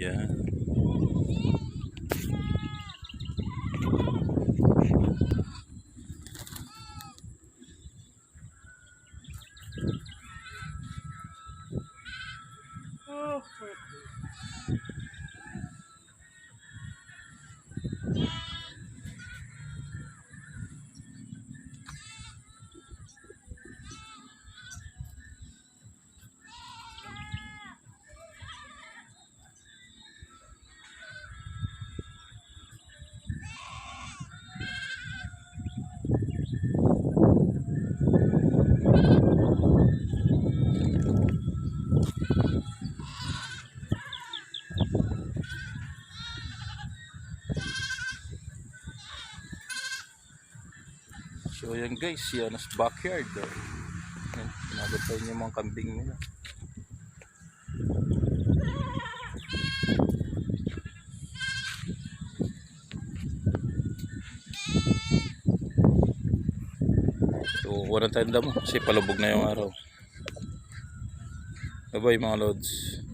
Yeah. Oh, So yan guys, yan is backyard. Oh. Yan, pinagantay niyo yung mga kambing nila. So, walang tanda mo kasi palubog na yung araw. Bye bye mga lods.